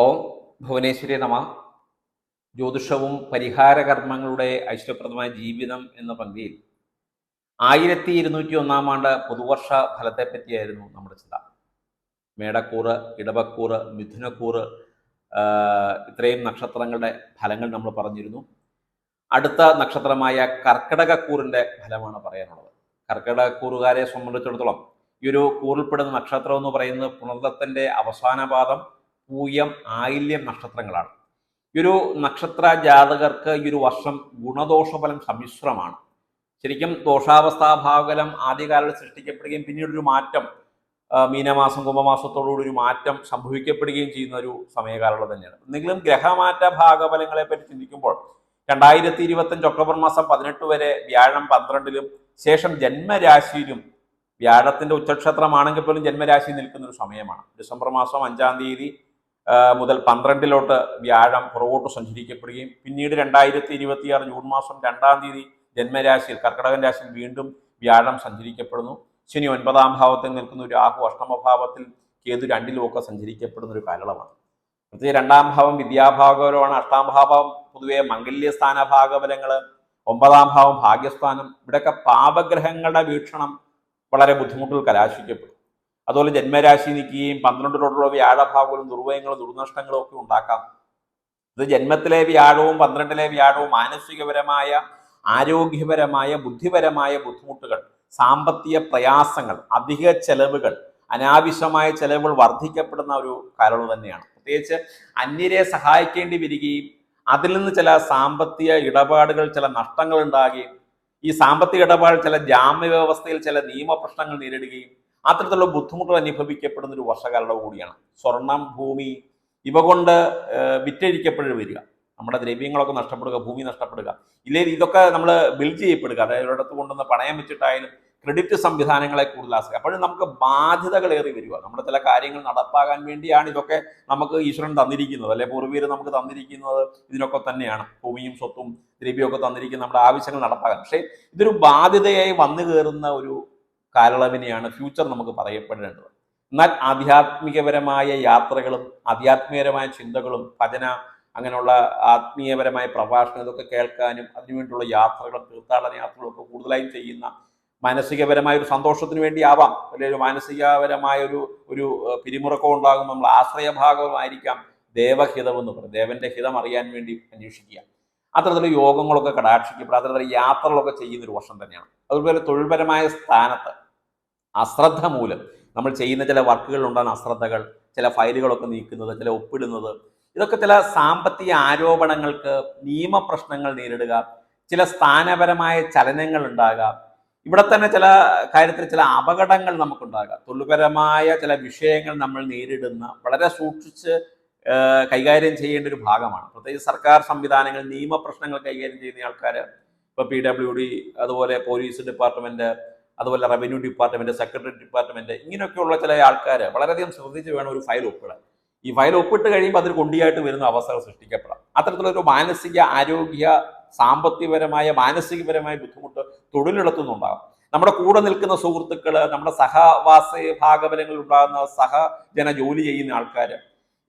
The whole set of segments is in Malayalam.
ഓം ഭുവനേശ്വരി നമ. ജ്യോതിഷവും പരിഹാരകർമ്മങ്ങളുടെ ഐശ്വര്യപ്രദമായ ജീവിതം എന്ന പങ്ക്തിയിൽ ആയിരത്തി ഇരുന്നൂറ്റി ഒന്നാം ആണ്ട് പുതുവർഷ ഫലത്തെ പറ്റിയായിരുന്നു നമ്മുടെ ചിന്ത. മേടക്കൂറ് ഇടവക്കൂറ് മിഥുനക്കൂറ് ഇത്രയും നക്ഷത്രങ്ങളുടെ ഫലങ്ങൾ നമ്മൾ പറഞ്ഞിരുന്നു. അടുത്ത നക്ഷത്രമായ കർക്കിടകക്കൂറിന്റെ ഫലമാണ് പറയാനുള്ളത്. കർക്കിടകക്കൂറുകാരെ സംബന്ധിച്ചിടത്തോളം ഈ ഒരു കൂറിൽപ്പെടുന്ന നക്ഷത്രം എന്ന് പറയുന്നത് പുണർദത്തിന്റെ അവസാന പാദം പൂയം ആയില്യം നക്ഷത്രങ്ങളാണ്. ഈ ഒരു നക്ഷത്ര ജാതകർക്ക് ഈ ഒരു വർഷം ഗുണദോഷഫലം സമ്മിശ്രമാണ്. ശരിക്കും ദോഷാവസ്ഥാഭാവകലം ആദ്യകാലത്ത് സൃഷ്ടിക്കപ്പെടുകയും പിന്നീട് ഒരു മാറ്റം മീനമാസം കുംഭമാസത്തോടുകൂടി ഒരു മാറ്റം സംഭവിക്കപ്പെടുകയും ചെയ്യുന്ന ഒരു സമയകാലം തന്നെയാണ്. എന്തെങ്കിലും ഗ്രഹമാറ്റ ഭാഗഫലങ്ങളെ പറ്റി ചിന്തിക്കുമ്പോൾ രണ്ടായിരത്തി ഇരുപത്തഞ്ച് ഒക്ടോബർ മാസം പതിനെട്ട് വരെ വ്യാഴം പന്ത്രണ്ടിലും ശേഷം ജന്മരാശിയിലും വ്യാഴത്തിന്റെ ഉച്ചക്ഷത്രമാണെങ്കിൽ പോലും ജന്മരാശി നിൽക്കുന്ന ഒരു സമയമാണ്. ഡിസംബർ മാസം അഞ്ചാം തീയതി മുതൽ പന്ത്രണ്ടിലോട്ട് വ്യാഴം പുറകോട്ട് സഞ്ചരിക്കപ്പെടുകയും പിന്നീട് രണ്ടായിരത്തി ഇരുപത്തിയാറ് ജൂൺ മാസം രണ്ടാം തീയതി ജന്മരാശിയിൽ കർക്കടകൻ രാശിയിൽ വീണ്ടും വ്യാഴം സഞ്ചരിക്കപ്പെടുന്നു. ശനി ഒൻപതാം ഭാവത്തിൽ നിൽക്കുന്ന. ഒരു രാഹു അഷ്ടമഭാവത്തിൽ കേതു രണ്ടിലുമൊക്കെ സഞ്ചരിക്കപ്പെടുന്ന ഒരു കാലളമാണ് പ്രത്യേകിച്ച് രണ്ടാം ഭാവം വിദ്യാഭാഗപരമാണ്. അഷ്ടാം ഭാവം പൊതുവെ മംഗല്യ സ്ഥാനഭാഗബലങ്ങൾ ഒമ്പതാം ഭാവം ഭാഗ്യസ്ഥാനം. ഇവിടെയൊക്കെ പാപഗ്രഹങ്ങളുടെ വീക്ഷണം വളരെ ബുദ്ധിമുട്ടിൽ കലാശിക്കപ്പെടും അതുപോലെ ജന്മരാശി നിൽക്കുകയും പന്ത്രണ്ടിലോട്ടുള്ള വ്യാഴഭാവങ്ങളും ദുർവയങ്ങളും ദുർനഷ്ടങ്ങളും ഒക്കെ ഉണ്ടാക്കാം. ഇത് ജന്മത്തിലെ വ്യാഴവും പന്ത്രണ്ടിലെ വ്യാഴവും മാനസികപരമായ ആരോഗ്യപരമായ ബുദ്ധിപരമായ ബുദ്ധിമുട്ടുകൾ സാമ്പത്തിക പ്രയാസങ്ങൾ അധിക ചെലവുകൾ അനാവശ്യമായ ചെലവുകൾ വർദ്ധിക്കപ്പെടുന്ന ഒരു കാലയളവ് തന്നെയാണ്. പ്രത്യേകിച്ച് അന്യരെ സഹായിക്കേണ്ടി വരികയും അതിൽ നിന്ന് ചില സാമ്പത്തിക ഇടപാടുകൾ ചില നഷ്ടങ്ങൾ ഉണ്ടാകുകയും ഈ സാമ്പത്തിക ഇടപാട് ചില ജാമ്യ വ്യവസ്ഥയിൽ ചില നിയമപ്രശ്നങ്ങൾ നേരിടുകയും അത്തരത്തിലുള്ള ബുദ്ധിമുട്ടുകൾ അനുഭവിക്കപ്പെടുന്ന ഒരു വർഷകാലടവ് കൂടിയാണ്. സ്വർണം ഭൂമി ഇവ കൊണ്ട് വിറ്റഴിക്കപ്പെടുക വരിക. നമ്മുടെ ദ്രവ്യങ്ങളൊക്കെ നഷ്ടപ്പെടുക ഭൂമി നഷ്ടപ്പെടുക. ഇല്ലെങ്കിൽ ഇതൊക്കെ നമ്മൾ ബിൽഡ് ചെയ്യപ്പെടുക. അതായത് ഒരിടത്ത് കൊണ്ടുവന്ന് പണയം വെച്ചിട്ടായാലും ക്രെഡിറ്റ് സംവിധാനങ്ങളെ കൂടുതൽ ആശ്രയിക്കുക. അപ്പോഴും നമുക്ക് ബാധ്യതകൾ ഏറി വരിക. നമ്മുടെ ചില കാര്യങ്ങൾ നടപ്പാകാൻ വേണ്ടിയാണ് ഇതൊക്കെ നമുക്ക് ഈശ്വരൻ തന്നിരിക്കുന്നത്. അല്ലെ പൂർവീര് നമുക്ക് തന്നിരിക്കുന്നത് ഇതിനൊക്കെ തന്നെയാണ്. ഭൂമിയും സ്വത്തും ദ്രവ്യമൊക്കെ തന്നിരിക്കുന്ന നമ്മുടെ ആവശ്യങ്ങൾ നടപ്പാക്കാൻ. പക്ഷേ ഇതൊരു ബാധ്യതയായി വന്നു കയറുന്ന ഒരു കാലയളവിനെയാണ് ഫ്യൂച്ചർ നമുക്ക് പറയപ്പെടേണ്ടത്. എന്നാൽ ആധ്യാത്മികപരമായ യാത്രകളും ആധ്യാത്മികപരമായ ചിന്തകളും ഭജന അങ്ങനെയുള്ള ആത്മീയപരമായ പ്രഭാഷണം ഇതൊക്കെ കേൾക്കാനും അതിനുവേണ്ടിയുള്ള യാത്രകളും തീർത്ഥാടന യാത്രകളൊക്കെ കൂടുതലായും ചെയ്യുന്ന മാനസികപരമായ ഒരു സന്തോഷത്തിന് വേണ്ടിയാവാം. അല്ലെങ്കിൽ ഒരു മാനസികപരമായ ഒരു ഒരു പിരിമുറക്കം പിരിമുറുക്കം ഉണ്ടാകും നമ്മൾ ആശ്രയഭാഗമായിരിക്കാം. ദേവഹിതം എന്ന് പറയും. ദേവന്റെ ഹിതം അറിയാൻ വേണ്ടി അന്വേഷിക്കുക. അത്തരത്തിലുള്ള യോഗങ്ങളൊക്കെ കടാക്ഷിക്കപ്പെടും. അത്തരത്തിലുള്ള യാത്രകളൊക്കെ ചെയ്യുന്ന ഒരു വർഷം തന്നെയാണ്. അതുപോലെ തൊഴിൽപരമായ സ്ഥാനത്ത് അശ്രദ്ധ മൂലം നമ്മൾ ചെയ്യുന്ന ചില വർക്കുകൾ ഉണ്ടാകുന്ന അശ്രദ്ധകൾ ചില ഫയലുകളൊക്കെ നീക്കുന്നത് ചില ഒപ്പിടുന്നത് ഇതൊക്കെ ചില സാമ്പത്തിക ആരോപണങ്ങൾക്ക് നിയമപ്രശ്നങ്ങൾ നേരിടുക ചില സ്ഥാനപരമായ ചലനങ്ങൾ ഉണ്ടാകാം. ഇവിടെ തന്നെ ചില കാര്യത്തിൽ ചില അപകടങ്ങൾ നമുക്കുണ്ടാകാം. തൊഴിൽപരമായ ചില വിഷയങ്ങൾ നമ്മൾ നേരിടുന്ന വളരെ സൂക്ഷിച്ച് കൈകാര്യം ചെയ്യേണ്ട ഒരു ഭാഗമാണ്. പ്രത്യേകിച്ച് സർക്കാർ സംവിധാനങ്ങൾ നിയമപ്രശ്നങ്ങൾ കൈകാര്യം ചെയ്യുന്ന ആൾക്കാർ ഇപ്പൊ പി ഡബ്ല്യു ഡി അതുപോലെ പോലീസ് ഡിപ്പാർട്ട്മെന്റ് അതുപോലെ റവന്യൂ ഡിപ്പാർട്ട്മെന്റ് സെക്രട്ടറി ഡിപ്പാർട്ട്മെന്റ് ഇങ്ങനെയൊക്കെയുള്ള ചില ആൾക്കാർ വളരെയധികം ശ്രദ്ധിച്ച് വേണം ഒരു ഫയൽ ഒപ്പിടാൻ. ഈ ഫയൽ ഒപ്പിട്ട് കഴിയുമ്പോൾ അതിൽ കൊണ്ടിയായിട്ട് വരുന്ന അവസ്ഥകൾ സൃഷ്ടിക്കപ്പെടാം. അത്തരത്തിലൊരു മാനസിക ആരോഗ്യ സാമ്പത്തികപരമായ മാനസികപരമായ ബുദ്ധിമുട്ട് തൊഴിലിടത്തുനിന്നുണ്ടാകും. നമ്മുടെ കൂടെ നിൽക്കുന്ന സുഹൃത്തുക്കൾ നമ്മുടെ സഹവാസ ഭാഗബലങ്ങളിൽ ഉണ്ടാകുന്ന സഹജന ജോലി ചെയ്യുന്ന ആൾക്കാർ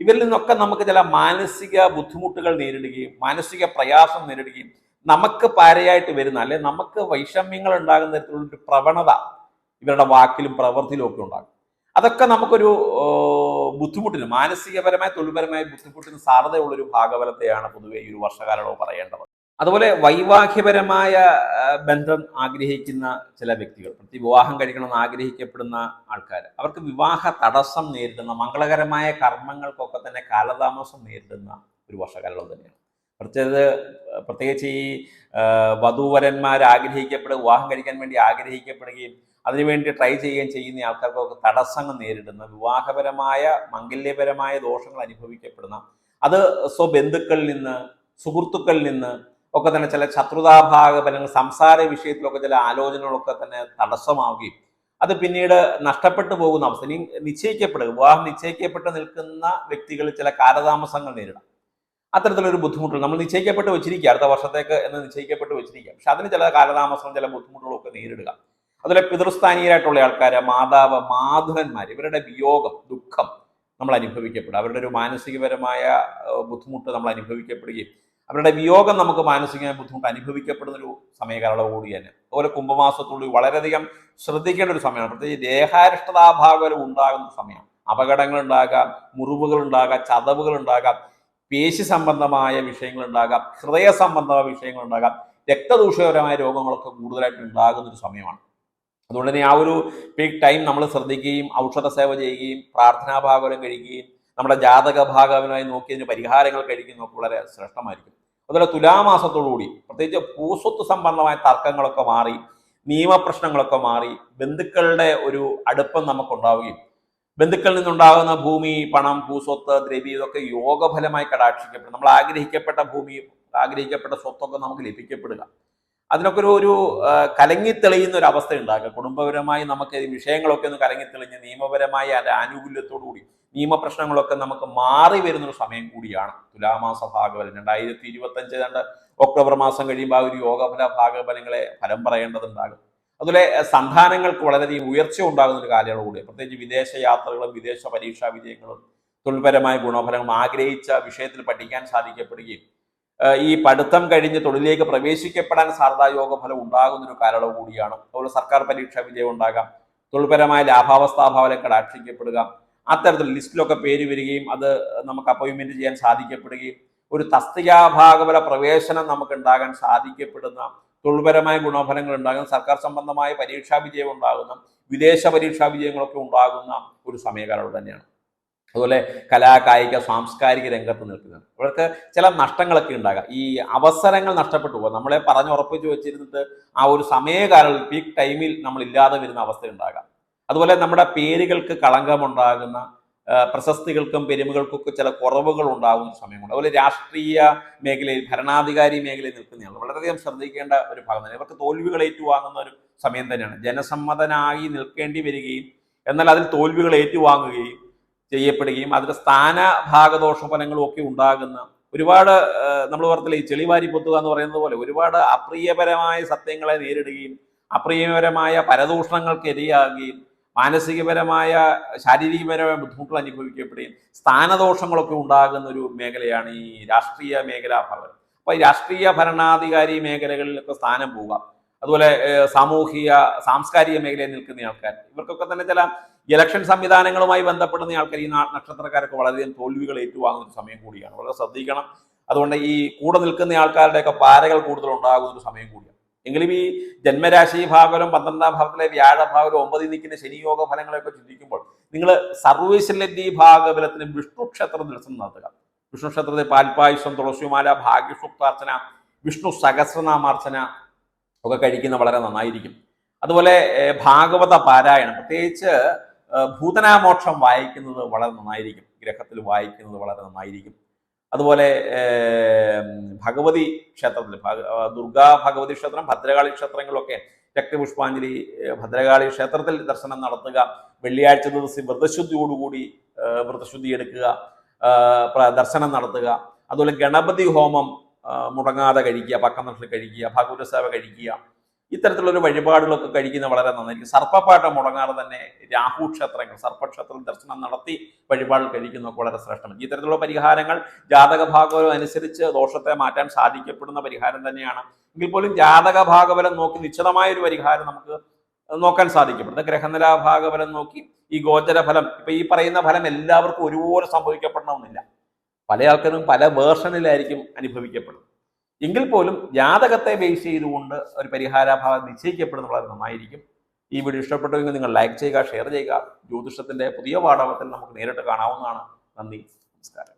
ഇവരിൽ നിന്നൊക്കെ നമുക്ക് ചില മാനസിക ബുദ്ധിമുട്ടുകൾ നേരിടുകയും മാനസിക പ്രയാസം നേരിടുകയും നമുക്ക് പാരയായിട്ട് വരുന്ന അല്ലെ നമുക്ക് വൈഷമ്യങ്ങൾ ഉണ്ടാകുന്ന തരത്തിലുള്ള ഒരു പ്രവണത ഇവരുടെ വാക്കിലും പ്രവൃത്തിയിലും ഒക്കെ ഉണ്ടാകും. അതൊക്കെ നമുക്കൊരു ബുദ്ധിമുട്ടിന് മാനസികപരമായ തൊഴിൽപരമായ ബുദ്ധിമുട്ടിന് സാധ്യതയുള്ളൊരു ഭാഗബലത്തെയാണ് പൊതുവെ ഈ ഒരു വർഷകാലവും പറയേണ്ടത്. അതുപോലെ വൈവാഹ്യപരമായ ബന്ധം ആഗ്രഹിക്കുന്ന ചില വ്യക്തികൾ പ്രത്യേക വിവാഹം കഴിക്കണമെന്ന് ആഗ്രഹിക്കപ്പെടുന്ന ആൾക്കാർ അവർക്ക് വിവാഹ തടസ്സം നേരിടുന്ന മംഗളകരമായ കർമ്മങ്ങൾക്കൊക്കെ തന്നെ കാലതാമസം നേരിടുന്ന ഒരു വർഷകാലം തന്നെയാണ്. പ്രത്യേകിച്ച് പ്രത്യേകിച്ച് ഈ വധൂവരന്മാർ ആഗ്രഹിക്കപ്പെടുക വിവാഹം കഴിക്കാൻ വേണ്ടി ആഗ്രഹിക്കപ്പെടുകയും അതിനുവേണ്ടി ട്രൈ ചെയ്യുകയും ചെയ്യുന്ന ആൾക്കാർക്കൊക്കെ തടസ്സങ്ങൾ നേരിടുന്ന വിവാഹപരമായ മംഗല്യപരമായ ദോഷങ്ങൾ അനുഭവിക്കപ്പെടുന്ന അത് സ്വബന്ധുക്കളിൽ നിന്ന് സുഹൃത്തുക്കളിൽ നിന്ന് ഒക്കെ തന്നെ ചില ശത്രുതാഭാഗഫലങ്ങൾ സംസാര വിഷയത്തിലൊക്കെ ചില ആലോചനകളൊക്കെ തന്നെ തടസ്സമാവുകയും അത് പിന്നീട് നഷ്ടപ്പെട്ടു പോകുന്ന അവസ്ഥ. ഇനി നിശ്ചയിക്കപ്പെടുക വിവാഹം നിശ്ചയിക്കപ്പെട്ട് നിൽക്കുന്ന വ്യക്തികൾ ചില കാലതാമസങ്ങൾ നേരിടാം. അത്തരത്തിലൊരു ബുദ്ധിമുട്ടുകൾ. നമ്മൾ നിശ്ചയിക്കപ്പെട്ട് വെച്ചിരിക്കുക. അടുത്ത വർഷത്തേക്ക് എന്ന് നിശ്ചയിക്കപ്പെട്ട് വെച്ചിരിക്കുക. പക്ഷെ അതിന് ചില കാലതാമസം ചില ബുദ്ധിമുട്ടുകളൊക്കെ നേരിടുക. അതുപോലെ പിതൃസ്ഥാനീയരായിട്ടുള്ള ആൾക്കാർ മാതാവ് മാധുരന്മാർ ഇവരുടെ വിയോഗം ദുഃഖം നമ്മൾ അനുഭവിക്കപ്പെടും. അവരുടെ ഒരു മാനസികപരമായ ബുദ്ധിമുട്ട് നമ്മൾ അനുഭവിക്കപ്പെടുകയും അവരുടെ വിയോഗം നമുക്ക് മാനസികമായ ബുദ്ധിമുട്ട് അനുഭവിക്കപ്പെടുന്ന ഒരു സമയകാലം കൂടി തന്നെ. അതുപോലെ കുംഭമാസത്തോട് വളരെയധികം ശ്രദ്ധിക്കേണ്ട ഒരു സമയമാണ്. പ്രത്യേകിച്ച് ദേഹാരിഷ്ടതാഭാഗം ഉണ്ടാകുന്ന സമയമാണ് അപകടങ്ങൾ ഉണ്ടാകാം മുറിവുകൾ ഉണ്ടാകാം ചതവുകൾ ഉണ്ടാകാം പേശി സംബന്ധമായ വിഷയങ്ങൾ ഉണ്ടാകാം ഹൃദയ സംബന്ധമായ വിഷയങ്ങൾ ഉണ്ടാകാം രക്തദൂഷകരമായ രോഗങ്ങളൊക്കെ കൂടുതലായിട്ട് ഉണ്ടാകുന്ന ഒരു സമയമാണ്. അതുകൊണ്ട് തന്നെ ആ ഒരു പീക്ക് ടൈം നമ്മൾ ശ്രദ്ധിക്കുകയും ഔഷധ സേവ ചെയ്യുകയും പ്രാർത്ഥനാ ഭാഗവനം കഴിക്കുകയും നമ്മുടെ ജാതക ഭാഗവനമായി നോക്കി അതിന് പരിഹാരങ്ങൾ കഴിക്കുന്ന വളരെ ശ്രേഷ്ഠമായിരിക്കും. അതുപോലെ തുലാമാസത്തോടുകൂടി പ്രത്യേകിച്ച് ഭൂസ്വത്ത് സംബന്ധമായ തർക്കങ്ങളൊക്കെ മാറി നിയമപ്രശ്നങ്ങളൊക്കെ മാറി ബന്ധുക്കളുടെ ഒരു അടുപ്പം നമുക്കുണ്ടാവുകയും ബന്ധുക്കളിൽ നിന്നുണ്ടാകുന്ന ഭൂമി പണം ഭൂസ്വത്ത് ദ്രവ്യം ഇതൊക്കെ യോഗഫലമായി കടാക്ഷിക്കപ്പെടും. നമ്മൾ ആഗ്രഹിക്കപ്പെട്ട ഭൂമി ആഗ്രഹിക്കപ്പെട്ട സ്വത്തൊക്കെ നമുക്ക് ലഭിക്കപ്പെടുക. അതിനൊക്കെ ഒരു ഒരു കലങ്ങി കലങ്ങിത്തെളിയുന്ന ഒരു അവസ്ഥ ഉണ്ടാക്കുക കുടുംബപരമായി നമുക്ക് വിഷയങ്ങളൊക്കെ ഒന്ന് കലങ്ങി കലങ്ങിത്തെളിഞ്ഞ് നിയമപരമായ അതിന്റെ ആനുകൂല്യത്തോടുകൂടി നിയമപ്രശ്നങ്ങളൊക്കെ നമുക്ക് മാറി വരുന്ന ഒരു സമയം കൂടിയാണ്. തുലാമാസ ഭാഗവലം രണ്ടായിരത്തി ഇരുപത്തഞ്ച് രണ്ട് ഒക്ടോബർ മാസം കഴിയുമ്പോൾ ആ ഒരു യോഗഫല ഭാഗഫലങ്ങളെ ഫലം പറയേണ്ടതുണ്ടാകും. അതുപോലെ സന്താനങ്ങൾക്ക് വളരെയധികം ഉയർച്ച ഉണ്ടാകുന്ന ഒരു കാലയളവ് കൂടി. പ്രത്യേകിച്ച് വിദേശ യാത്രകളും വിദേശ പരീക്ഷാ വിജയങ്ങളും തൊഴിൽപരമായ ഗുണഫലങ്ങളും ആഗ്രഹിച്ച വിഷയത്തിൽ പഠിക്കാൻ സാധിക്കപ്പെടുകയും ഈ പഠിത്തം കഴിഞ്ഞ് തൊഴിലേക്ക് പ്രവേശിക്കപ്പെടാൻ സാധ്യത യോഗഫലം ഉണ്ടാകുന്ന ഒരു കാലയളവ് കൂടിയാണ്. അതുപോലെ സർക്കാർ പരീക്ഷാ വിജയം ഉണ്ടാകാം. തൊഴിൽപരമായ ലാഭാവസ്ഥാഭാവം കടാക്ഷിക്കപ്പെടുക അത്തരത്തിൽ ലിസ്റ്റിലൊക്കെ പേര് വരികയും അത് നമുക്ക് അപ്പോയിൻമെന്റ് ചെയ്യാൻ സാധിക്കപ്പെടുകയും ഒരു തസ്തികാഭാഗവല പ്രവേശനം നമുക്ക് ഉണ്ടാകാൻ സാധിക്കപ്പെടുന്ന തൊഴിൽപരമായ ഗുണഫലങ്ങൾ ഉണ്ടാകുന്ന സർക്കാർ സംബന്ധമായ പരീക്ഷാ വിജയം ഉണ്ടാകുന്ന വിദേശ പരീക്ഷാ വിജയങ്ങളൊക്കെ ഉണ്ടാകുന്ന ഒരു സമയകാലം തന്നെയാണ്. അതുപോലെ കലാ കായിക സാംസ്കാരിക രംഗത്ത് നിൽക്കുന്നത്. ഇവർക്ക് ചില നഷ്ടങ്ങളൊക്കെ ഉണ്ടാകാം. ഈ അവസരങ്ങൾ നഷ്ടപ്പെട്ടു പോകും. നമ്മളെ പറഞ്ഞുറപ്പിച്ച് വെച്ചിരുന്നിട്ട് ആ ഒരു സമയകാലം പീക്ക് ടൈമിൽ നമ്മൾ ഇല്ലാതെ വരുന്ന അവസ്ഥ ഉണ്ടാകാം. അതുപോലെ നമ്മുടെ പേരുകൾക്ക് കളങ്കമുണ്ടാകുന്ന പ്രശസ്തികൾക്കും പെരുമകൾക്കൊക്കെ ചില കുറവുകൾ ഉണ്ടാകുന്ന സമയമുണ്ട്. അതുപോലെ രാഷ്ട്രീയ മേഖലയിൽ ഭരണാധികാരി മേഖലയിൽ നിൽക്കുന്നയാൾ വളരെയധികം ശ്രദ്ധിക്കേണ്ട ഒരു ഭാഗം തന്നെ. ഇവർക്ക് തോൽവികൾ ഏറ്റുവാങ്ങുന്ന ഒരു സമയം തന്നെയാണ്. ജനസമ്മതനായി നിൽക്കേണ്ടി വരികയും എന്നാൽ അതിൽ തോൽവികൾ ഏറ്റുവാങ്ങുകയും ചെയ്യപ്പെടുകയും അതിന്റെ സ്ഥാന ഭാഗദോഷ ഫലങ്ങളും ഒക്കെ ഉണ്ടാകുന്ന ഒരുപാട് നമ്മൾ പറഞ്ഞില്ല ഈ ചെളിവാരി പൊത്തുക എന്ന് പറയുന്നത് പോലെ ഒരുപാട് അപ്രിയപരമായ സത്യങ്ങളെ നേരിടുകയും അപ്രിയപരമായ പരദൂഷണങ്ങൾക്ക് ഇരയാകുകയും മാനസികപരമായ ശാരീരികപരമായ ബുദ്ധിമുട്ടുകൾ അനുഭവിക്കപ്പെടുകയും സ്ഥാനദോഷങ്ങളൊക്കെ ഉണ്ടാകുന്ന ഒരു മേഖലയാണ് ഈ രാഷ്ട്രീയ മേഖലാ ഭരണം അപ്പോൾ ഈ രാഷ്ട്രീയ ഭരണാധികാരി മേഖലകളിലൊക്കെ സ്ഥാനം പോകാം. അതുപോലെ സാമൂഹിക സാംസ്കാരിക മേഖലയിൽ നിൽക്കുന്ന ആൾക്കാർ. ഇവർക്കൊക്കെ തന്നെ ചില ഇലക്ഷൻ സംവിധാനങ്ങളുമായി ബന്ധപ്പെടുന്ന ആൾക്കാർ ഈ നക്ഷത്രക്കാരൊക്കെ വളരെയധികം തോൽവികൾ ഏറ്റുവാങ്ങുന്ന ഒരു സമയം കൂടിയാണ്. വളരെ ശ്രദ്ധിക്കണം. അതുകൊണ്ട് ഈ കൂടെ നിൽക്കുന്ന ആൾക്കാരുടെയൊക്കെ പാരകൾ കൂടുതൽ ഉണ്ടാകുന്ന ഒരു സമയം കൂടിയാണ്. എങ്കിലും ഈ ജന്മരാശി ഭാഗവലം പന്ത്രണ്ടാം ഭാവത്തിലെ വ്യാഴഭാഗവലം ഒമ്പതിൽ നിൽക്കുന്ന ശനിയോഗ ഫലങ്ങളെയൊക്കെ ചിന്തിക്കുമ്പോൾ നിങ്ങൾ സർവീസിലെത്തി ഭാഗവലത്തിന് വിഷ്ണു ക്ഷേത്ര ദർശനം നടത്തുക. വിഷ്ണു ക്ഷേത്രത്തിൽ പാൽപ്പായുസം തുളസിമാല ഭാഗ്യസുക്താർച്ചന വിഷ്ണു സഹസ്രനാമാർച്ചന ഒക്കെ കഴിക്കുന്ന വളരെ നന്നായിരിക്കും. അതുപോലെ ഭാഗവത പാരായണം പ്രത്യേകിച്ച് ഭൂതനാമോക്ഷം വായിക്കുന്നത് വളരെ നന്നായിരിക്കും. ഗ്രഹത്തിൽ വായിക്കുന്നത് വളരെ നന്നായിരിക്കും. അതുപോലെ ഭഗവതി ക്ഷേത്രത്തിൽ ദുർഗാ ഭഗവതി ക്ഷേത്രം ഭദ്രകാളി ക്ഷേത്രങ്ങളൊക്കെ രക്തപുഷ്പാഞ്ജലി ഭദ്രകാളി ക്ഷേത്രത്തിൽ ദർശനം നടത്തുക വെള്ളിയാഴ്ച ദിവസം വ്രതശുദ്ധിയോടുകൂടി വ്രതശുദ്ധി എടുക്കുക ദർശനം നടത്തുക. അതുപോലെ ഗണപതി ഹോമം മുടങ്ങാതെ കഴിക്കുക പക്കം നഷ്ടം കഴിക്കുക ഭഗവത സേവ കഴിക്കുക. ഇത്തരത്തിലുള്ള വഴിപാടുകളൊക്കെ കഴിക്കുന്ന വളരെ നന്നായിരിക്കും. സർപ്പപ്പാട്ട് മുടങ്ങാതെ തന്നെ രാഹു ക്ഷേത്രങ്ങൾ സർപ്പക്ഷേത്രം ദർശനം നടത്തി വഴിപാടുകൾ കഴിക്കുന്നതൊക്കെ വളരെ ശ്രേഷ്ഠമാണ്. ഇത്തരത്തിലുള്ള പരിഹാരങ്ങൾ ജാതക ഭാഗവലം അനുസരിച്ച് ദോഷത്തെ മാറ്റാൻ സാധിക്കപ്പെടുന്ന പരിഹാരം തന്നെയാണ്. എങ്കിൽ പോലും ജാതക ഭാഗവലം നോക്കി നിശ്ചിതമായ ഒരു പരിഹാരം നമുക്ക് നോക്കാൻ സാധിക്കപ്പെടുന്നത് ഗ്രഹനില ഭാഗവലം നോക്കി ഈ ഗോചര ഫലം ഇപ്പൊ ഈ പറയുന്ന ഫലം എല്ലാവർക്കും ഒരുപോലെ സംഭവിക്കപ്പെടണമെന്നില്ല. പല ആൾക്കാരും പല വേർഷനിലായിരിക്കും അനുഭവിക്കപ്പെടുന്നത്. എങ്കിൽ പോലും ജാതകത്തെ ബേസ് ചെയ്തുകൊണ്ട് ഒരു പരിഹാരഭാവം നിശ്ചയിക്കപ്പെടുന്നത് വളരെ നന്നായിരിക്കും. ഈ വീഡിയോ ഇഷ്ടപ്പെട്ടുവെങ്കിൽ നിങ്ങൾ ലൈക്ക് ചെയ്യുക ഷെയർ ചെയ്യുക. ജ്യോതിഷത്തിന്റെ പുതിയ പാഠവത്തിൽ നമുക്ക് നേരിട്ട് കാണാവുന്നതാണ്. നന്ദി നമസ്കാരം.